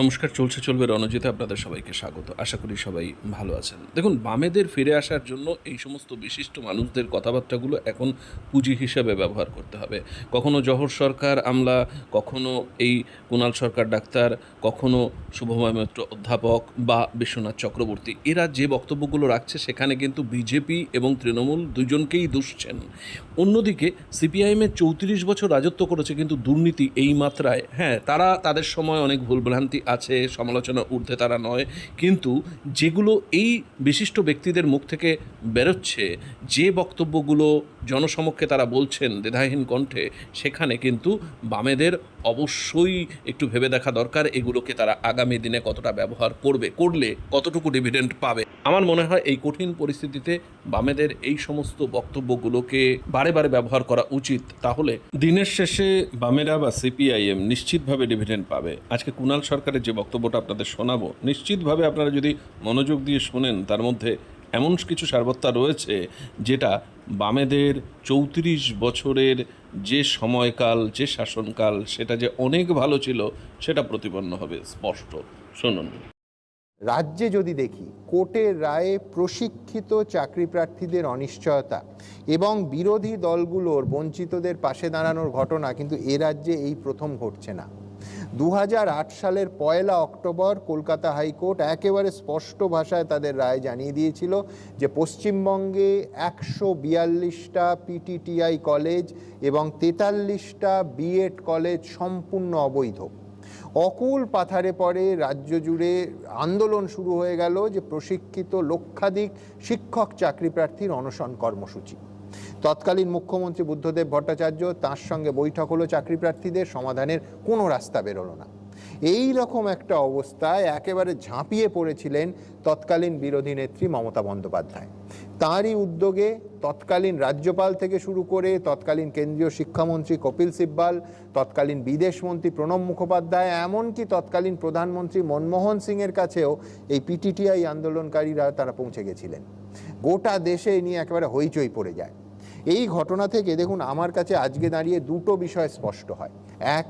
নমস্কার, চলছে, চলবে রণজিতে আপনাদের সবাইকে স্বাগত। আশা করি সবাই ভালো আছেন। দেখুন, বামেদের ফিরে আসার জন্য এই সমস্ত বিশিষ্ট মানুষদের কথাবার্তাগুলো এখন পুঁজি হিসাবে ব্যবহার করতে হবে। কখনো জহর সরকার আমলা, কখনো এই কুণাল সরকার ডাক্তার, কখনো শুভময় মিত্র অধ্যাপক বা বিশ্বনাথ চক্রবর্তী। এরা যে বক্তব্যগুলো রাখছে, সেখানে কিন্তু বিজেপি এবং তৃণমূল দুজনকেই দুষছেন। অন্যদিকে সিপিআইএমের চৌত্রিশ বছর রাজত্ব করেছে কিন্তু দুর্নীতি এই মাত্রায়। হ্যাঁ তারা তাদের সময় অনেক ভুলভ্রান্তি আছে, সমালোচনা ঊর্ধ্বে তারা নয়। কিন্তু যেগুলো এই বিশিষ্ট ব্যক্তিদের মুখ থেকে বেরোচ্ছে, যে বক্তব্যগুলো জনসমক্ষে তারা বলছেন দ্বিধাহীন কণ্ঠে, সেখানে কিন্তু বামেদের অবশ্যই একটু ভেবে দেখা দরকার এগুলোকে তারা আগামী দিনে কতটা ব্যবহার করবে, করলে কতটুকু ডিভিডেন্ড পাবে। আমার মনে হয় এই কঠিন পরিস্থিতিতে বামেদের এই সমস্ত বক্তব্যগুলোকে বারে বারে ব্যবহার করা উচিত, তাহলে দিনের শেষে বামেরা বা সিপিআইএম নিশ্চিতভাবে ডিভিডেন্ড পাবে। আজকে কুণাল সরকারের যে বক্তব্যটা আপনাদের শোনাবো, নিশ্চিতভাবে আপনারা যদি মনোযোগ দিয়ে শোনেন, তার মধ্যে এমন কিছু সারবত্তা রয়েছে যেটা বামেদের চৌত্রিশ বছরের যে সময়কাল, যে শাসনকাল, সেটা যে অনেক ভালো ছিল, সেটা প্রতিপন্ন হবে স্পষ্ট। শুনুন। রাজ্যে যদি দেখি, কোর্টের রায়ে প্রশিক্ষিত চাকরি প্রার্থীদের অনিশ্চয়তা এবং বিরোধী দলগুলোর বঞ্চিতদের পাশে দাঁড়ানোর ঘটনা কিন্তু এ রাজ্যে এই প্রথম ঘটছে না। দু হাজার আট সালের পয়লা অক্টোবর কলকাতা হাইকোর্ট একেবারে স্পষ্ট ভাষায় তাদের রায় জানিয়ে দিয়েছিল যে পশ্চিমবঙ্গে একশো বিয়াল্লিশটা পিটিটিআই কলেজ এবং তেতাল্লিশটা বিএড কলেজ সম্পূর্ণ অবৈধ। অকুল পাথারে পরে রাজ্য জুড়ে আন্দোলন শুরু হয়ে গেল যে প্রশিক্ষিত লক্ষাধিক শিক্ষক চাকরি প্রার্থীর অনশন কর্মসূচি। তৎকালীন মুখ্যমন্ত্রী বুদ্ধদেব ভট্টাচার্য তার সঙ্গে বৈঠক হলো চাকরি প্রার্থীদের, সমাধানের কোনো রাস্তা বেরোলো না। এই রকম একটা অবস্থায় একেবারে ঝাঁপিয়ে পড়েছিলেন তৎকালীন বিরোধী নেত্রী মমতা বন্দ্যোপাধ্যায়। তাঁরই উদ্যোগে তৎকালীন রাজ্যপাল থেকে শুরু করে তৎকালীন কেন্দ্রীয় শিক্ষামন্ত্রী কপিল সিব্বাল, তৎকালীন বিদেশমন্ত্রী প্রণব মুখোপাধ্যায়, এমনকি তৎকালীন প্রধানমন্ত্রী মনমোহন সিংয়ের কাছেও এই পিটিটিআই আন্দোলনকারীরা তারা পৌঁছে গেছিলেন। গোটা দেশে নিয়ে একেবারে হইচই পড়ে যায়। এই ঘটনা থেকে দেখুন আমার কাছে আজকে দাঁড়িয়ে দুটো বিষয় স্পষ্ট হয়। এক,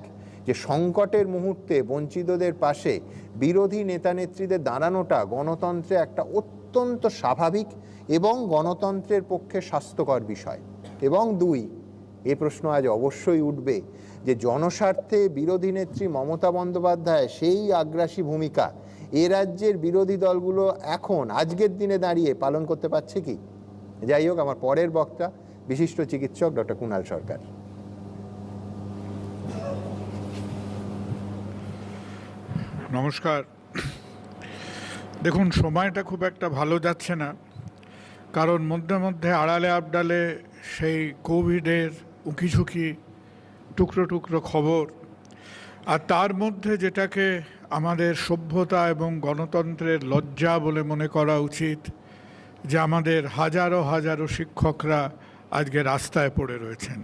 যে সংকটের মুহূর্তে বঞ্চিতদের পাশে বিরোধী নেতানেত্রীদের দাঁড়ানোটা গণতন্ত্রে একটা অত্যন্ত স্বাভাবিক এবং গণতন্ত্রের পক্ষে স্বাস্থ্যকর বিষয়। এবং দুই, এ প্রশ্ন আজ অবশ্যই উঠবে যে জনস্বার্থে বিরোধী নেত্রী মমতা বন্দ্যোপাধ্যায় সেই আগ্রাসী ভূমিকা এ রাজ্যের বিরোধী দলগুলো এখন, আজকের দিনে দাঁড়িয়ে পালন করতে পারছে কি? যাই হোক, আমার পরের বক্তা বিশিষ্ট চিকিৎসক ডক্টর কুণাল সরকার। নমস্কার। দেখুন, সময়টা খুব একটা ভালো যাচ্ছে না। কারণ মধ্যে মধ্যে আড়ালে আবডালে সেই কোভিডের উকিঝুঁকি, টুকরো টুকরো খবর। আর তার মধ্যে যেটাকে আমাদের সভ্যতা এবং গণতন্ত্রের লজ্জা বলে মনে করা উচিত, যে আমাদের হাজারো হাজারো শিক্ষকরা আজকে রাস্তায় পড়ে রয়েছেন।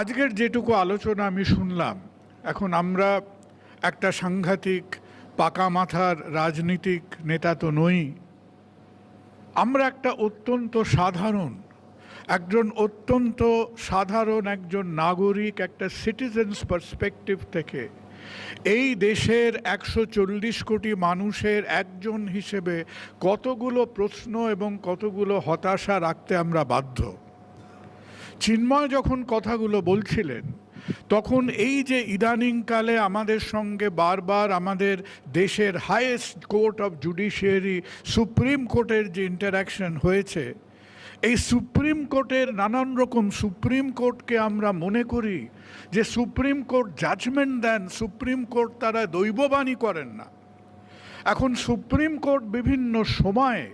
আজকের যেটুকু আলোচনা আমি শুনলাম, এখন আমরা একটা সাংঘাতিক, পাকা মাথার রাজনীতিক নেতা তো নই। আমরা একটা অত্যন্ত সাধারণ, একজন অত্যন্ত সাধারণ একজন নাগরিক, একটা সিটিজেন্স পার্সপেক্টিভ থেকে এই দেশের একশো চল্লিশ কোটি মানুষের একজন হিসেবে কতগুলো প্রশ্ন এবং কতগুলো হতাশা রাখতে আমরা বাধ্য? চিন্ময় যখন কথাগুলো বলছিলেন, তখন এই যে ইদানিংকালে আমাদের সঙ্গে বারবার আমাদের দেশের highest court of judiciary supreme কোর্টের যে ইন্টারাকশন হয়েছে, এই সুপ্রিম কোর্টের নানান রকম সুপ্রিম কোর্টকে আমরা মনে করি যে সুপ্রিম কোর্ট জাজমেন্ট দেন, সুপ্রিম কোর্ট তারা দৈববাণী করেন না। এখন সুপ্রিম কোর্ট বিভিন্ন সময়ে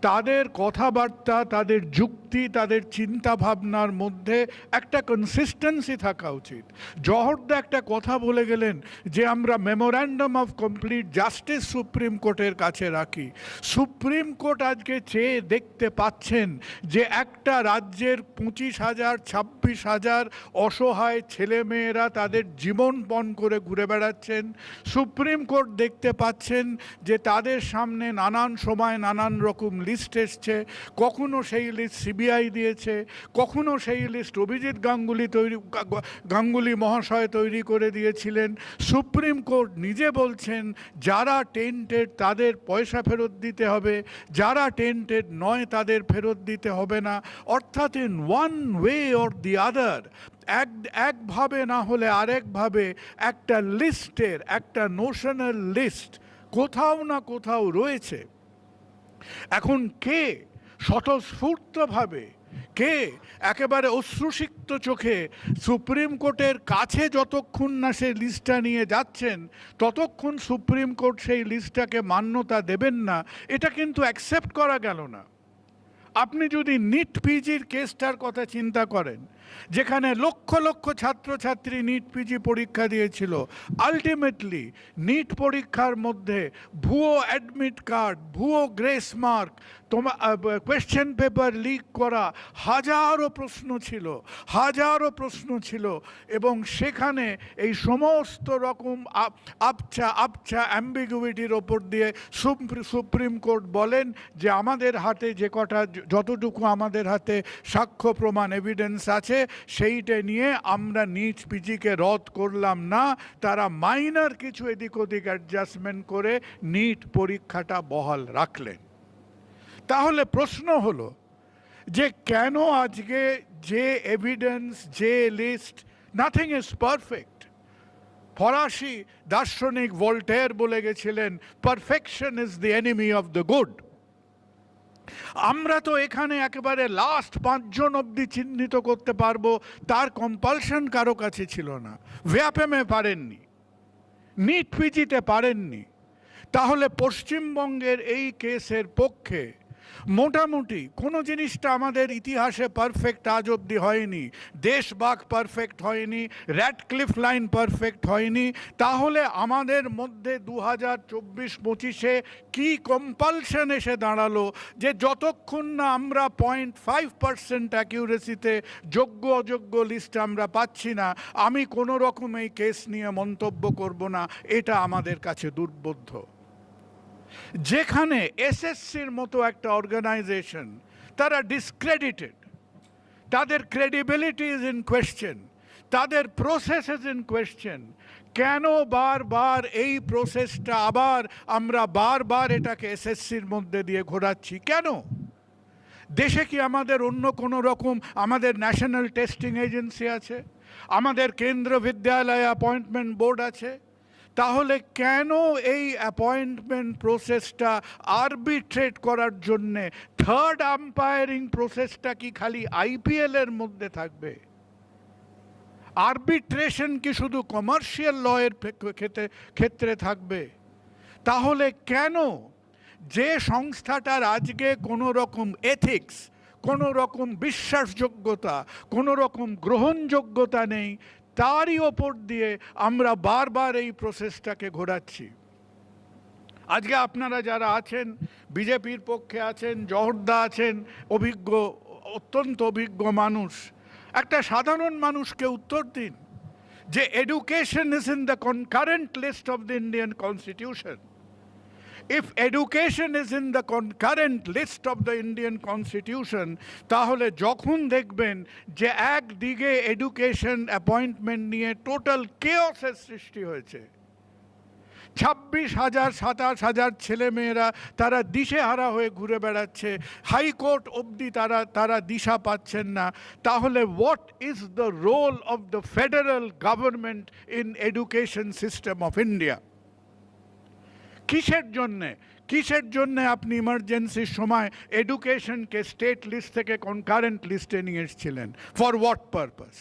তাদের কথাবার্তা, তাদের যুক্তি, তাদের চিন্তা ভাবনার মধ্যে একটা কনসিস্টেন্সি থাকা উচিত। জহরদা একটা কথা বলে গেলেন যে, আমরা memorandum of complete justice supreme কোর্টের কাছে রাখি। সুপ্রিম কোর্ট আজকে চেয়ে দেখতে পাচ্ছেন যে, একটা রাজ্যের পঁচিশ হাজার, ছাব্বিশ হাজার অসহায় ছেলেমেয়েরা তাদের জীবন পণ করে ঘুরে বেড়াচ্ছেন। সুপ্রিম কোর্ট দেখতে পাচ্ছেন যে, তাদের সামনে নানান সময় নানান রকম লিস্ট এসছে, কখনো সেই লিস্ট সিবিআই দিয়েছে, কখনো সেই লিস্ট অভিজিৎ গাঙ্গুলি তৈরি গাঙ্গুলি মহাশয় তৈরি করে দিয়েছিলেন। সুপ্রিম কোর্ট নিজে বলছেন, যারা টেন্টেড তাদের পয়সা ফেরত দিতে হবে, যারা টেন্টেড নয় তাদের ফেরত দিতে হবে না। অর্থাৎ in one way or the other এক, একভাবে না হলে আরেকভাবে একটা লিস্টের, একটা নোশনাল লিস্ট কোথাও না কোথাও রয়েছে। এখন কে স্বতঃস্ফূর্তভাবে, কে একেবারে অশ্রুসিক্ত চোখে সুপ্রিম কোর্টের কাছে যতক্ষণ না সে লিস্টটা নিয়ে যাচ্ছেন, ততক্ষণ সুপ্রিম কোর্ট সেই লিস্টটাকে মান্যতা দেবেন না, এটা কিন্তু অ্যাকসেপ্ট করা গেল না। আপনি যদি নিট পিজির কেসটার কথা চিন্তা করেন যেখানে লক্ষ লক্ষ ছাত্রছাত্রী নিট পিজি পরীক্ষা দিয়েছিল। আলটিমেটলি নিট পরীক্ষার মধ্যে ভুয়ো অ্যাডমিট কার্ড ভুয়ো গ্রেস মার্ক তোমার কোয়েশ্চেন পেপার লিক করা হাজারো প্রশ্ন ছিল, হাজারো প্রশ্ন ছিল এবং সেখানে এই সমস্ত রকম আপ- আপচা আপচা অ্যাম্বিগুইটির ওপর দিয়ে সুপ্রিম কোর্ট বলেন যে আমাদের হাতে যে কটা, যতটুকু আমাদের হাতে সাক্ষ্য, প্রমাণ এভিডেন্স আছে সেইটা নিয়ে আমরা নিট পিজিকে রদ করলাম না, তারা মাইনার কিছু এদিক ওদিক অ্যাডজাস্টমেন্ট করে নিট পরীক্ষাটা বহাল রাখলেন। তাহলে প্রশ্ন হলো যে কেন আজকে যে এভিডেন্স যে লিস্ট নাথিং ইজ পারফেক্ট ফরাসি দার্শনিক ভোল্টেয়ার বলে গেছিলেন perfection is the enemy of the good আমরা তো এখানে একেবারে লাস্ট পাঁচজন অবধি চিহ্নিত করতে পারব, তার কম্পালশন কারও কাছে ছিল না। ভ্যাপেমে পারেননি। নিট পিজিতে পারেননি। তাহলে পশ্চিমবঙ্গের এই কেসের পক্ষে মোটামুটি কোনো জিনিসটা আমাদের ইতিহাসে পারফেক্ট আজ অবধি হয়নি। দেশবাগ পারফেক্ট হয়নি র্যাডক্লিফ লাইন পারফেক্ট হয়নি। তাহলে আমাদের মধ্যে দু হাজার চব্বিশ পঁচিশে কী কম্পালশন এসে দাঁড়াল যে যতক্ষণ না আমরা পয়েন্ট ফাইভ পার্সেন্ট অ্যাকিউরেসিতে যোগ্য অযোগ্য লিস্ট আমরা পাচ্ছি না, আমি কোনো রকম এই কেস নিয়ে মন্তব্য করব না, এটা আমাদের কাছে দুর্বোধ্য। যেখানে এসএসসির মতো একটা অর্গানাইজেশন, তারা ডিসক্রেডিটেড তাদের ক্রেডিবিলিটি ইজ ইন কোয়েশ্চেন তাদের প্রসেস ইজ ইন কোয়েশ্চেন কেন বারবার এই প্রসেসটা আবার আমরা বারবার এটাকে এসএসসির মধ্যে দিয়ে ঘোরাচ্ছি? কেন? দেশে কি আমাদের অন্য কোনো রকম আমাদের ন্যাশনাল টেস্টিং এজেন্সি আছে? আমাদের কেন্দ্র বিদ্যালয় অ্যাপয়েন্টমেন্ট বোর্ড আছে? তাহলে কেন এই অ্যাপয়েন্টমেন্ট প্রসেসটা আরবিট্রেট করার জন্যে থার্ড আম্পায়ারিং প্রসেসটা কি খালি আইপিএল এর মধ্যে থাকবে? আরবিট্রেশন কি শুধু কমার্শিয়াল লয়ের ক্ষেত্রে ক্ষেত্রে থাকবে? তাহলে কেন যে সংস্থাটার আজকে কোনো রকম এথিক্স কোনো রকম বিশ্বাসযোগ্যতা কোনো রকম গ্রহণযোগ্যতা নেই তারই ওপর দিয়ে আমরা বারবার এই প্রসেসটাকে ঘোরাচ্ছি। আজকে আপনারা যারা আছেন, বিজেপির পক্ষে আছেন, জহরদা আছেন, অভিজ্ঞ, অত্যন্ত অভিজ্ঞ মানুষ, একটা সাধারণ মানুষকে উত্তর দিন যে education is in the concurrent list of the Indian constitution if education is in the concurrent list of the Indian constitution তাহলে যখন দেখবেন যে একদিকে এডুকেশন অ্যাপয়েন্টমেন্ট নিয়ে টোটাল কেওসের সৃষ্টি হয়েছে। ছাব্বিশ হাজার, সাতাশ হাজার ছেলেমেয়েরা তারা দিশেহারা হয়ে ঘুরে বেড়াচ্ছে হাইকোর্ট অবধি তারা তারা দিশা পাচ্ছেন না। তাহলে what is the role of the federal government in education system of India কিসের জন্যে? কিসের জন্যে আপনি ইমার্জেন্সির সময় এডুকেশনকে স্টেট লিস্ট থেকে কনকারেন্ট লিস্টে নিয়ে এসেছিলেন? ফর হোয়াট পারপাস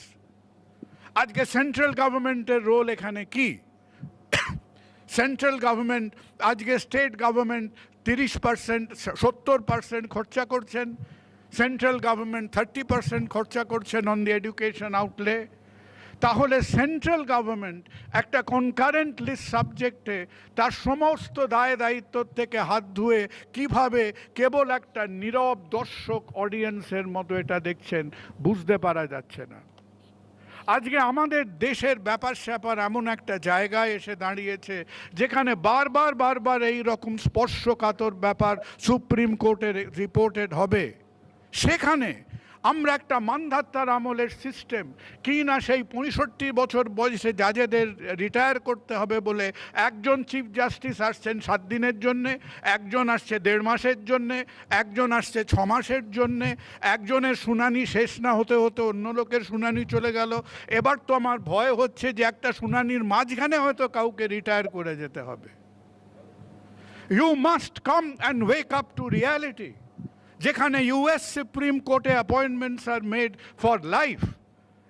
আজকে সেন্ট্রাল গভর্নমেন্টের রোল এখানে কি? সেন্ট্রাল গভর্নমেন্ট আজকে স্টেট গভর্নমেন্ট তিরিশ পার্সেন্ট সত্তর পার্সেন্ট খরচা করছেন। সেন্ট্রাল গভর্নমেন্ট থার্টি পার্সেন্ট খরচা করছেন অন দি এডুকেশন আউটলে তাহলে সেন্ট্রাল গভর্নমেন্ট একটা কনকারেন্ট লিস্ট সাবজেক্টে তার সমস্ত দায় দায়িত্ব থেকে হাত ধুয়ে কীভাবে কেবল একটা নীরব দর্শক অডিয়েন্সের মতো এটা দেখছেন, বুঝতে পারা যাচ্ছে না। আজকে আমাদের দেশের ব্যাপার স্যাপার এমন একটা জায়গায় এসে দাঁড়িয়েছে, যেখানে বারবার বারবার এই রকম স্পর্শকাতর ব্যাপার সুপ্রিম কোর্টের রিপোর্টেড হবে। সেখানে আমরা একটা মান্ধাত্তার আমলের সিস্টেম কি না সেই পঁয়ষট্টি বছর বয়সে জাজেদের রিটায়ার করতে হবে বলে একজন চিফ জাস্টিস আসছেন সাত দিনের জন্যে, একজন আসছে দেড় মাসের জন্যে, একজন আসছে ছ মাসের জন্যে, একজনের শুনানি শেষ না হতে হতে অন্য লোকের শুনানি চলে গেল। এবার তো আমার ভয় হচ্ছে যে একটা শুনানির মাঝখানে হয়তো কাউকে রিটায়ার করে যেতে হবে। You must come and wake up to reality যেখানে ইউএস সুপ্রিম কোর্টে appointments are made for life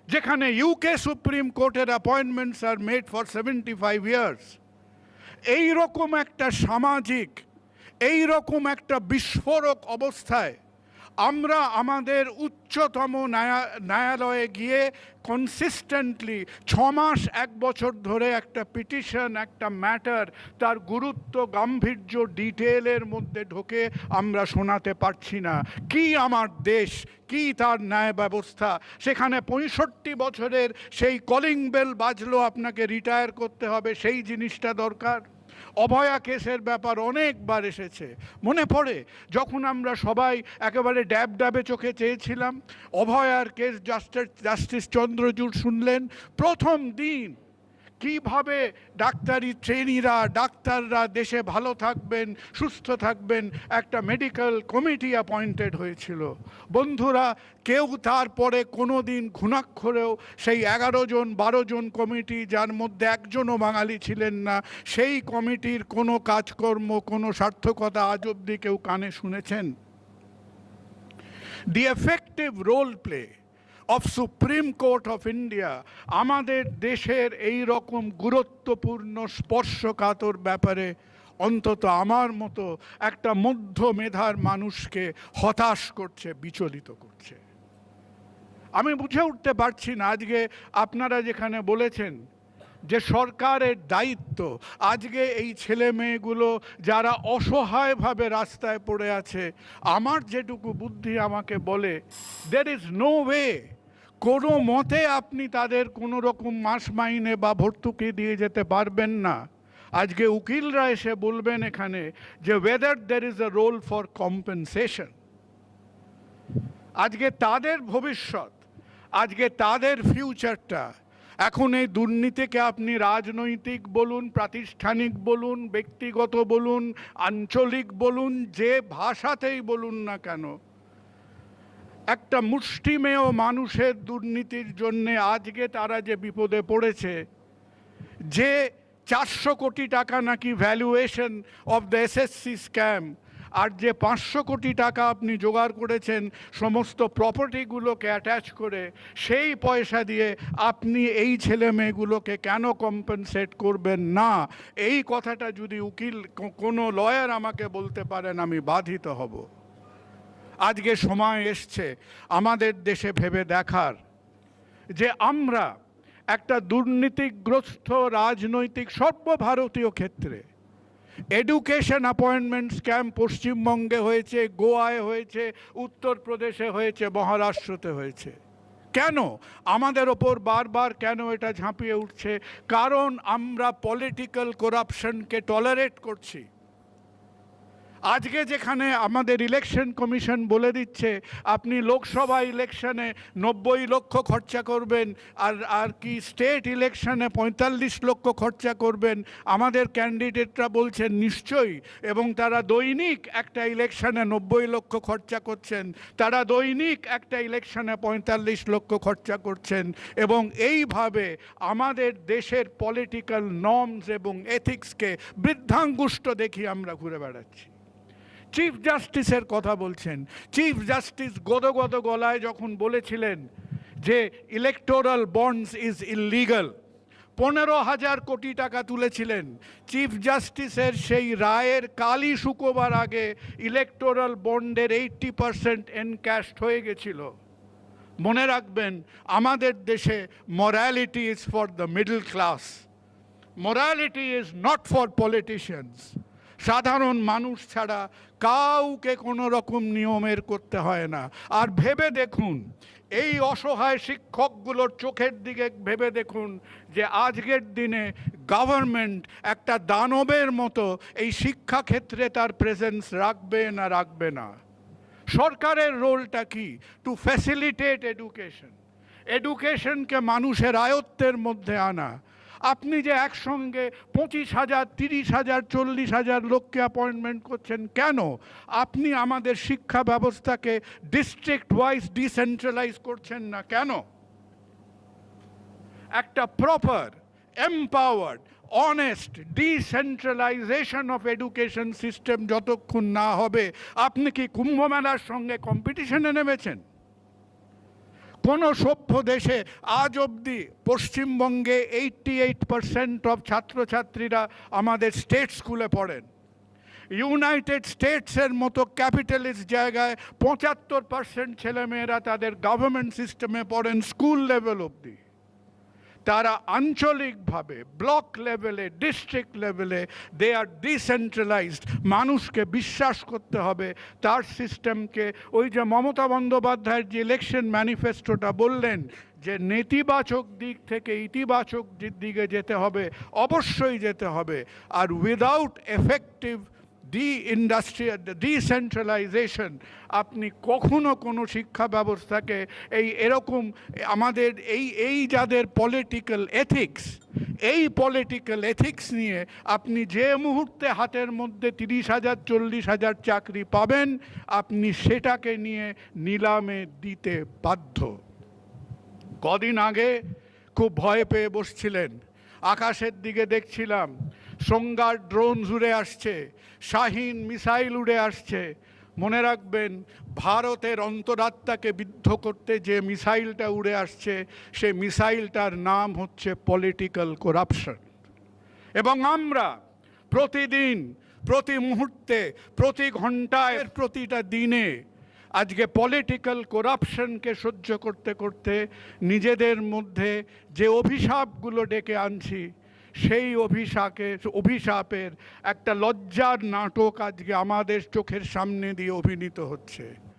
যেখানে ইউকে সুপ্রিম কোর্টের appointments are made for seventy five years এইরকম একটা সামাজিক, এইরকম একটা বিস্ফোরক অবস্থায় আমরা আমাদের উচ্চতম ন্যায়া- ন্যায়ালয়ে গিয়ে কনসিস্টেন্টলি ছ মাস এক বছর ধরে একটা পিটিশন একটা ম্যাটার তার গুরুত্ব, গাম্ভীর্য ডিটেলের মধ্যে ঢোকে আমরা শোনাতে পারছি না। কি আমার দেশ? কি তার ন্যায় ব্যবস্থা? সেখানে পঁয়ষট্টি বছরের সেই কলিং বেল বাজলো, আপনাকে রিটায়ার করতে হবে, সেই জিনিসটা দরকার? অভয়া কেসের ব্যাপার অনেকবার এসেছে। মনে পড়ে, যখন আমরা সবাই একেবারে ড্যাব ড্যাবে চোখে চেয়েছিলাম, অভয়ার কেস জাস্টিস জাস্টিস চন্দ্রচূড় শুনলেন, প্রথম দিন কীভাবে ডাক্তারি ট্রেনিরা, ডাক্তাররা দেশে ভালো থাকবেন, সুস্থ থাকবেন, একটা মেডিকেল কমিটি অ্যাপয়েন্টেড হয়েছিল। বন্ধুরা, কেউ তারপরে কোনো দিন ঘুণাক্ষরেও সেই এগারো জন, বারো জন কমিটি, যার মধ্যে একজনও বাঙালি ছিলেন না, সেই কমিটির কোনো কাজকর্ম, কোনো সার্থকতা আজ অবধি কেউ কানে শুনেছেন? The effective role play of supreme court of India আমাদের দেশের এই রকম গুরুত্বপূর্ণ স্পর্শকাতর ব্যাপারে অন্তত আমার মতো একটা মধ্য মেধার মানুষকে হতাশ করছে, বিচলিত করছে। আমি বুঝে উঠতে পারছি না, আজকে আপনারা যেখানে বলেছেন যে সরকারের দায়িত্ব, আজকে এই ছেলে মেয়েগুলো যারা অসহায়ভাবে রাস্তায় পড়ে আছে, আমার যেটুকু বুদ্ধি আমাকে বলে দের ইজ নো ওয়ে কোনো মতে আপনি তাদের কোনো রকম মাস মাইনে বা ভর্তুকি দিয়ে যেতে পারবেন না। আজকে উকিলরা এসে বলবেন এখানে যে whether there is a role for compensation আজকে তাদের ভবিষ্যৎ, আজকে তাদের ফিউচারটা এখন এই দুর্নীতিকে আপনি রাজনৈতিক বলুন, প্রাতিষ্ঠানিক বলুন, ব্যক্তিগত বলুন, আঞ্চলিক বলুন, যে ভাষাতেই বলুন না কেন একটা মুষ্টিমেয় মানুষের দুর্নীতির জন্যে আজকে তারা যে বিপদে পড়েছে, যে চারশো কোটি টাকা নাকি valuation of the SSC scam আর যে পাঁচশো কোটি টাকা আপনি জোগাড় করেছেন সমস্ত প্রপার্টিগুলোকে অ্যাটাচ করে, সেই পয়সা দিয়ে আপনি এই ছেলে মেয়েগুলোকে কেন কম্পেনসেট করবেন না? এই কথাটা যদি উকিল কোনো লয়ার আমাকে বলতে পারেন, আমি বাধিত হব। আজকে সময় এসছে আমাদের দেশে ভেবে দেখার যে আমরা একটা দুর্নীতিগ্রস্ত রাজনৈতিক সর্বভারতীয় ক্ষেত্রে এডুকেশন অ্যাপয়েন্টমেন্ট স্ক্যাম পশ্চিমবঙ্গে হয়েছে, গোয়ায় হয়েছে, উত্তরপ্রদেশে হয়েছে, মহারাষ্ট্রতে হয়েছে। কেন? আমাদের ওপর বারবার কেন এটা ঝাঁপিয়ে উঠছে? কারণ আমরা পলিটিক্যাল করাপশনকে টলারেট করছি। আজকে যেখানে আমাদের ইলেকশন কমিশন বলে দিচ্ছে, আপনি লোকসভা ইলেকশনে নব্বই লক্ষ খরচা করবেন, আর আর কি স্টেট ইলেকশনে পঁয়তাল্লিশ লক্ষ খরচা করবেন, আমাদের ক্যান্ডিডেটরা বলছেন নিশ্চয়ই, এবং তারা দৈনিক একটা ইলেকশনে নব্বই লক্ষ খরচা করছেন, তারা দৈনিক একটা ইলেকশনে পঁয়তাল্লিশ লক্ষ খরচা করছেন, এবং এইভাবে আমাদের দেশের পলিটিক্যাল নর্মস এবং এথিক্সকে বৃদ্ধাঙ্গুষ্ট দেখি আমরা ঘুরে বেড়াচ্ছি। চিফ জাস্টিসের কথা বলছেন। চিফ জাস্টিস গদগদ গলায় যখন বলেছিলেন যে ইলেকটোরাল বন্ডস ইজ ইললিগাল পনেরো হাজার কোটি টাকা তুলেছিলেন। চিফ জাস্টিসের সেই রায়ের কালই শুকোবার আগে ইলেকটোরাল বন্ডের এইট্টি পারসেন্ট এনক্যাশড হয়ে গেছিল। মনে রাখবেন, আমাদের দেশে morality is for the middle class morality is not for politicians সাধারণ মানুষ ছাড়া কাউকে কোনো রকম নিয়মের করতে হয় না। আর ভেবে দেখুন, এই অসহায় শিক্ষকগুলোর চোখের দিকে ভেবে দেখুন যে আজকের দিনে গভর্নমেন্ট একটা দানবের মতো এই শিক্ষাক্ষেত্রে তার প্রেজেন্স রাখবে না রাখবে না। সরকারের রোলটা কি? টু ফ্যাসিলিটেট এডুকেশন এডুকেশনকে মানুষের আয়ত্তের মধ্যে আনা। আপনি যে একসঙ্গে পঁচিশ হাজার, তিরিশ হাজার, চল্লিশ হাজার লোককে অ্যাপয়েন্টমেন্ট করছেন কেন? আপনি আমাদের শিক্ষা ব্যবস্থাকে ডিস্ট্রিক্ট ওয়াইজ ডিসেন্ট্রালাইজ করছেন না কেন? একটা proper empowered honest decentralisation of education system যতক্ষণ না হবে, আপনি কি কুম্ভমেলার সঙ্গে কম্পিটিশনে নেমেছেন? কোনো সভ্য দেশে আজ অবধি পশ্চিমবঙ্গে এইটটি এইট পারসেন্ট অফ ছাত্রছাত্রীরা আমাদের স্টেট স্কুলে পড়েন। ইউনাইটেড স্টেটসের মতো ক্যাপিটালিস্ট জায়গায় পঁচাত্তর পার্সেন্ট ছেলেমেয়েরা তাদের গভর্নমেন্ট সিস্টেমে পড়েন স্কুল লেভেল অবধি। তারা আঞ্চলিকভাবে ব্লক লেভেলে ডিস্ট্রিক্ট লেভেলে দে আর ডিসেন্ট্রালাইজড মানুষকে বিশ্বাস করতে হবে। তার সিস্টেমকে ওই যে মমতা বন্দ্যোপাধ্যায়ের যে ইলেকশন ম্যানিফেস্টোটা বললেন, যে নেতিবাচক দিক থেকে ইতিবাচক দিকে যেতে হবে, অবশ্যই যেতে হবে। আর without effective de industrial decentralisation আপনি কখনো কোনো শিক্ষা ব্যবস্থাকে এই এরকম আমাদের এই এই যাদের পলিটিক্যাল এথিক্স এই পলিটিক্যাল এথিক্স নিয়ে আপনি যে মুহূর্তে হাতের মধ্যে তিরিশ হাজার, চল্লিশ হাজার চাকরি পাবেন, আপনি সেটাকে নিয়ে নিলামে দিতে বাধ্য। কদিন আগে খুব ভয় পেয়ে বসছিলেন। আকাশের দিকে দেখছিলাম। সোঙ্গার ড্রোন উড়ে আসছে, শাহিন মিসাইল উড়ে আসছে। মনে রাখবেন, ভারতের অন্তরাত্মাকে বিদ্ধ করতে যে মিসাইলটা উড়ে আসছে, সে মিসাইলটার নাম হচ্ছে পলিটিক্যাল করাপশন এবং আমরা প্রতিদিন, প্রতি মুহূর্তে, প্রতি ঘন্টায় প্রতিটা দিনে আজকে পলিটিক্যাল করাপশনকে সহ্য করতে করতে নিজেদের মধ্যে যে অভিশাপগুলো ডেকে আনছি, সেই অভিশাপে অভিশাপের একটা লজ্জার নাটক আজকে আমাদের চোখের সামনে দিয়ে অভিনীত হচ্ছে।